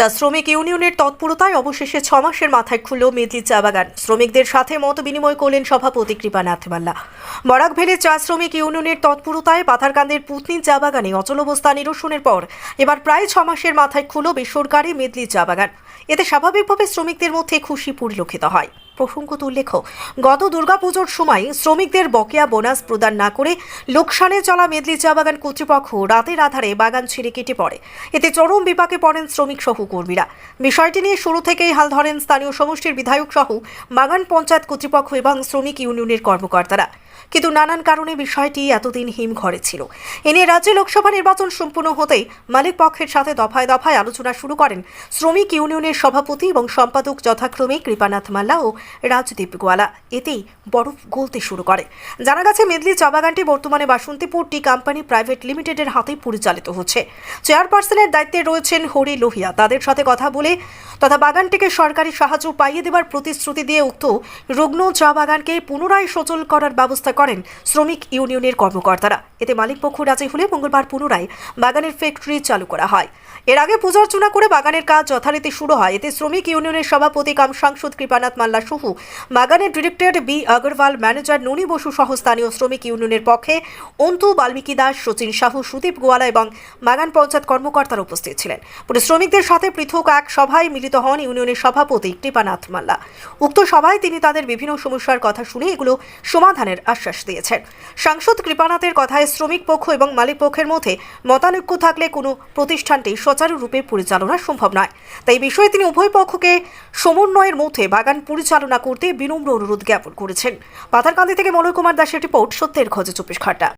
যা শ্রমিক ইউনিয়নের তৎপরতায় অবশেষে ছ মাসের মাথায় খুলল মেদলি চা বাগান। শ্রমিকদের সাথে মত বিনিময় করলেন সভাপতি কৃপানাথ মাল্লা। বরাক ভেলে চা শ্রমিক ইউনিয়নের তৎপরতায় পাথারকান্দের পুতনি চা বাগানে অচল অবস্থা নিরসনের পর এবার প্রায় ছ মাসের মাথায় খুলল বেসরকারি মেদলি চা বাগান। এতে স্বাভাবিকভাবে শ্রমিকদের মধ্যে খুশি পরিলক্ষিত হয়। প্রসঙ্গত উল্লেখ গত দুর্গাপুজোর সময় শ্রমিকদের বকেয়া বোনাস প্রদান না করে লোকসানে চলা মেদলি চা বাগান কর্তৃপক্ষ রাতের আধারে বাগান ছিঁড়ে কেটে পড়ে। এতে চরম বিপাকে পড়েন শ্রমিক সহকর্মীরা। বিষয়টি নিয়ে শুরু থেকেই হাল ধরেন স্থানীয় সমষ্টির বিধায়ক সহ বাগান পঞ্চায়েত কর্তৃপক্ষ এবং শ্রমিক ইউনিয়নের কর্মকর্তারা। কিন্তু নানান কারণে বিষয়টি এতদিন হিমঘরে ছিল। এ নিয়ে রাজ্যে লোকসভা নির্বাচন সম্পূর্ণ হতেই মালিক পক্ষের সাথে দফায় দফায় আলোচনা শুরু করেন শ্রমিক ইউনিয়নের সভাপতি এবং সম্পাদক যথাক্রমে কৃপানাথ মাল্লা ও রাজদীপ গোয়ালা। এতেই বরফ গলতে শুরু করে। জানা গেছে মেদলি চা বাগানটি বর্তমানে বাসন্তীপুর টি কোম্পানি প্রাইভেট লিমিটেডের হাতেই পরিচালিত হচ্ছে। চেয়ারপারসনের দায়িত্বে রয়েছেন হরি লোহিয়া। তাদের সাথে কথা বলে তথা বাগানটিকে সরকারি সাহায্য পাইয়ে দেওয়ার প্রতিশ্রুতি দিয়ে উক্ত রুগ্ন চা বাগানকে পুনরায় সচল করার ব্যবস্থা করেন শ্রমিক ইউনিয়নের কর্মকর্তারা। এতে মালিকপক্ষ রাজি হলে মঙ্গলবার পুনরায় বাগানের ফ্যাক্টরি চালু করা হয়। এর আগে পূজার্চনা করে বাগানের কাজ যথারীতি শুরু হয়। এতে শ্রমিক ইউনিয়নের সভাপতি, কাম সাংসদ কৃপানাথ মাল্লা সহ বাগানের director B Agarwal, manager Noni Basu সহ স্থানীয় শ্রমিক ইউনিয়নের পক্ষে অন্তু বাল্মীকি দাস, সচিন সাহু, সুদীপ গোয়ালা এবং বাগান পঞ্চায়েত কর্মকর্তারা উপস্থিত ছিলেন। পরে শ্রমিকদের সাথে পৃথক এক সভায় মিলিত হন ইউনিয়নের সভাপতি কৃপানাথ মাল্লা। উক্ত সভায় তিনি তাদের বিভিন্ন সমস্যার কথা শুনে এগুলো সমাধানের আশ্বাস দিয়েছেন। সাংসদ কৃপানাথের কথায় শ্রমিক পক্ষ এবং মালিক পক্ষের মধ্যে মতানৈক্য থাকলে কোনো প্রতিষ্ঠানটি সুচারুরূপে পরিচালনা সম্ভব নয়। তাই বিষয়ে তিনি উভয় পক্ষকে সমন্বয়ের মধ্যে বাগান পরিচালনা করতে বিনম্র অনুরোধ জ্ঞাপন করেছেন। পাথারকান্দি থেকে মনোজ কুমার দাসের রিপোর্ট সত্যের খোঁজে চব্বিশ ঘণ্টা।